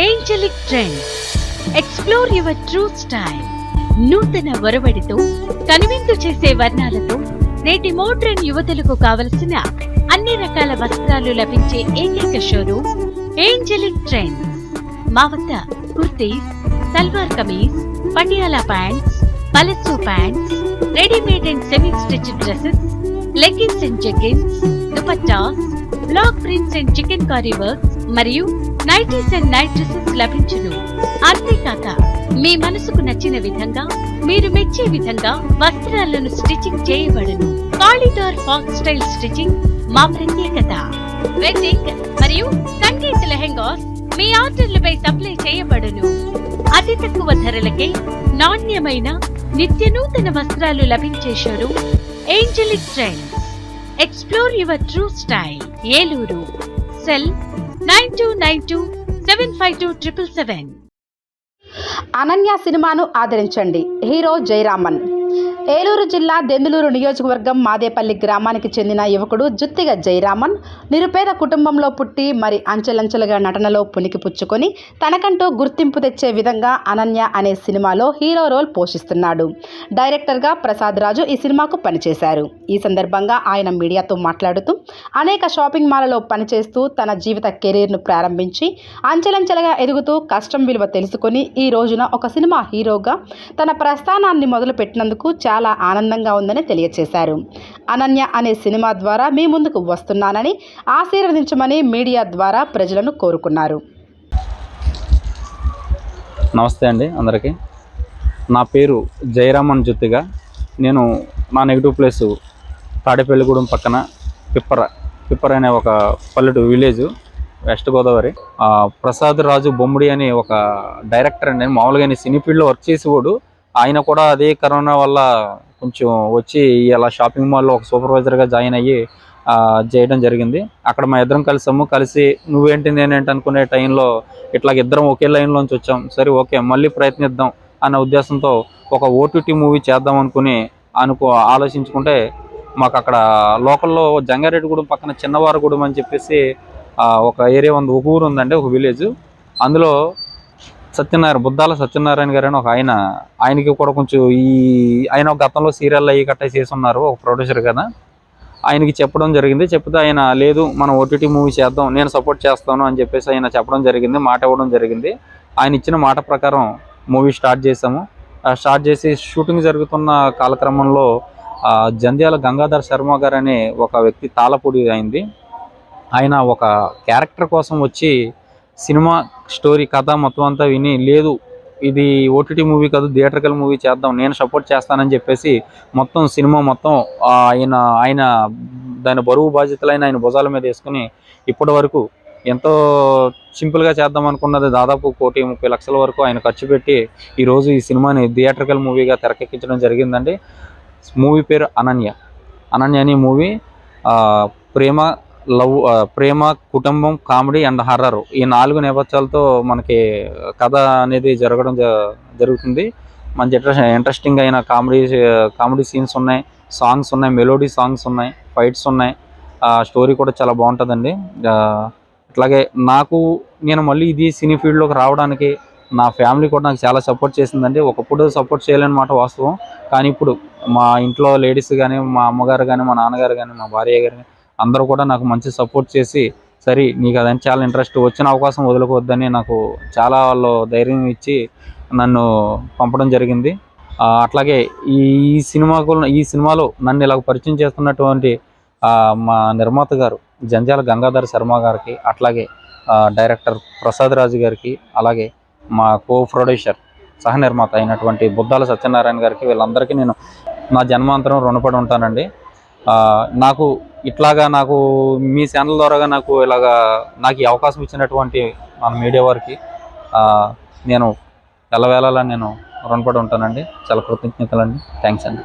Angelic Trend explore your true style నూతన ఒరవడితో కనువిందు చేసే వర్ణాలతో నేటి మోడ్రన్ యువతులకు కావలసిన అన్ని రకాల వస్త్రాలు లభించే ఏకైక షోరూమ్ ఏంజలిక్ ట్రెండ్స్ మా వద్ద kurtis salwar kameez Patiala pants palazzo pants readymade and semi stitch dresses leggings and jeggings dupattas block prints and chikankari works మరియు నైటీస్ అండ్ నైట్ డ్రెస్సెస్ లభించును. అంతేకాక మీ మనసుకు నచ్చిన విధంగా మీరు మెచ్చే విధంగా వస్త్రాలను స్టిచ్చింగ్ చేయబడును. కాలిడార్ ఫాక్ స్టైల్ స్టిచ్చింగ్ మా ప్రత్యేకత. వెడ్డింగ్ మరియు సంగీత్ లెహెంగాస్ మీ ఆర్డర్లపై సప్లై చేయబడును. అతి తక్కువ ధరలకే నాణ్యమైన నిత్య నూతన వస్త్రాలు లభించే showroom Angelic Trends. Explore your true style Eluru. Cell nine two nine two seven five two triple seven Ananya సినిమాను ఆదరించండి. హీరో జయరామన్. ఏలూరు జిల్లా దెందులూరు నియోజకవర్గం మాదేపల్లి గ్రామానికి చెందిన యువకుడు జుత్తిగ జయరామన్ నిరుపేద కుటుంబంలో పుట్టి మరి అంచెలంచెలుగా నటనలో పునికి పుచ్చుకొని తనకంటూ గుర్తింపు తెచ్చే విధంగా అనన్య అనే సినిమాలో హీరో రోల్ పోషిస్తున్నాడు. డైరెక్టర్గా ప్రసాద్ రాజు ఈ సినిమాకు పనిచేశారు. ఈ సందర్భంగా ఆయన మీడియాతో మాట్లాడుతూ అనేక షాపింగ్ మాల్లో పనిచేస్తూ తన జీవిత కెరీర్ను ప్రారంభించి అంచెలంచెలుగా ఎదుగుతూ కష్టం విలువ తెలుసుకొని ఈ రోజున ఒక సినిమా హీరోగా తన ప్రస్థానాన్ని మొదలుపెట్టినందుకు చాలా చాలా ఆనందంగా ఉందని తెలియచేశారు. అనన్య అనే సినిమా ద్వారా మీ ముందుకు వస్తున్నానని ఆశీర్వదించమని మీడియా ద్వారా ప్రజలను కోరుకున్నారు. నమస్తే అండి అందరికీ. నా పేరు జయరామన్ జ్యోతిగా. నేను నా నెగిటివ్ ప్లేస్ తాడేపల్లిగూడెం పక్కన పిప్పర పిప్పర అనే ఒక పల్లెటూరు విలేజ్ వెస్ట్ గోదావరి. ప్రసాద్ రాజు బొమ్మిడి అనే ఒక డైరెక్టర్ అండి. మామూలుగా సినీ ఫీల్డ్లో వర్క్ చేసేవాడు. ఆయన కూడా అదే కరోనా వల్ల కొంచెం వచ్చి ఇలా షాపింగ్ మాల్లో ఒక సూపర్వైజర్గా జాయిన్ అయ్యి చేయడం జరిగింది. అక్కడ మా ఇద్దరం కలిసాము. కలిసి నువ్వేంటి నేనేంటి అనుకునే టైంలో ఇట్లా ఇద్దరం ఒకే లైన్లోంచి వచ్చాం. సరే ఓకే మళ్ళీ ప్రయత్నిద్దాం అనే ఉద్దేశంతో ఒక ఓటీటీ మూవీ చేద్దాం అనుకుని అనుకో ఆలోచించుకుంటే మాకు అక్కడ లోకల్లో జంగారెడ్డిగూడెం పక్కన చిన్నవారగూడెం అని చెప్పేసి ఒక ఏరియా ఉంది. ఒక ఊరు ఉందండి ఒక విలేజ్ అందులో సత్యనారాయణ బుద్ధాల సత్యనారాయణ గారు అని ఒక ఆయన. ఆయనకి కూడా కొంచెం ఈ ఆయన గతంలో సీరియల్ అయ్యి కట్ట చేసి ఉన్నారు ఒక ప్రొడ్యూసర్ కదా. ఆయనకి చెప్పడం జరిగింది. చెప్తే ఆయన లేదు మనం ఓటీటీ మూవీ చేద్దాం నేను సపోర్ట్ చేస్తాను అని చెప్పేసి ఆయన చెప్పడం జరిగింది మాట ఇవ్వడం జరిగింది. ఆయన ఇచ్చిన మాట ప్రకారం మూవీ స్టార్ట్ చేసాము స్టార్ట్ చేసి షూటింగ్ జరుగుతున్న కాలక్రమంలో జంధ్యాల గంగాధర్ శర్మ గారు అనే ఒక వ్యక్తి తాళపూడి అయింది. ఆయన ఒక క్యారెక్టర్ కోసం వచ్చి సినిమా స్టోరీ కథ మొత్తం అంతా విని లేదు ఇది ఓటీటీ మూవీ కాదు థియేటర్కల్ మూవీ చేద్దాం నేను సపోర్ట్ చేస్తానని చెప్పేసి మొత్తం సినిమా మొత్తం ఆయన ఆయన దాని బరువు బాధ్యతలైన ఆయన భుజాల మీద వేసుకుని ఇప్పటి వరకు ఎంతో సింపుల్గా చేద్దాం అనుకున్నది దాదాపు కోటి ముప్పై లక్షల వరకు ఆయన ఖర్చు పెట్టి ఈరోజు ఈ సినిమాని థియేటర్కల్ మూవీగా తెరకెక్కించడం జరిగిందండి. మూవీ పేరు అనన్య. అనన్య అనే మూవీ ప్రేమ లవ్ ప్రేమ కుటుంబం కామెడీ అండ్ హర్రర్. ఈ నాలుగు నేపథ్యాలతో మనకి కథ అనేది జరగడం జ- జరుగుతుంది. మంచి ఇంట్రెస్టింగ్ అయిన కామెడీ కామెడీ సీన్స్ ఉన్నాయి సాంగ్స్ ఉన్నాయి మెలోడీ సాంగ్స్ ఉన్నాయి ఫైట్స్ ఉన్నాయి. స్టోరీ కూడా చాలా బాగుంటుందండి. అట్లాగే నాకు నేను మళ్ళీ ఇది సినీ ఫీల్డ్లోకి రావడానికి నా ఫ్యామిలీ కూడా నాకు చాలా సపోర్ట్ చేసిందండి. ఒకప్పుడు సపోర్ట్ చేయలేని మాట వాస్తవం. కానీ ఇప్పుడు మా ఇంట్లో లేడీస్ కానీ మా అమ్మగారు కానీ మా నాన్నగారు కానీ మా భార్య గారు కానీ అందరూ కూడా నాకు మంచి సపోర్ట్ చేసి సరే నీకు అదంటే చాలా ఇంట్రెస్ట్ వచ్చిన అవకాశం వదులుకోవద్దని నాకు చాలా వాళ్ళు ధైర్యం ఇచ్చి నన్ను పంపడం జరిగింది. అట్లాగే ఈ సినిమాకు ఈ సినిమాలో నన్ను ఇలా పరిచయం చేస్తున్నటువంటి మా నిర్మాత గారు జంజాల గంగాధర్ శర్మ గారికి అట్లాగే డైరెక్టర్ ప్రసాద్ రాజు గారికి అలాగే మా కో ప్రొడ్యూసర్ సహ నిర్మాత అయినటువంటి బుద్ధాల సత్యనారాయణ గారికి వీళ్ళందరికీ నేను నా జన్మాంతరం రుణపడి ఉంటానండి. నాకు ఇట్లాగా నాకు మీ ఛానల్ ద్వారాగా నాకు ఇలాగా నాకు ఈ అవకాశం ఇచ్చినటువంటి మన మీడియా వారికి నేను నేను వెళ్ళాలని నేను రుణపడి ఉంటానండి. చాలా కృతజ్ఞతలండి. థ్యాంక్స్ అండి.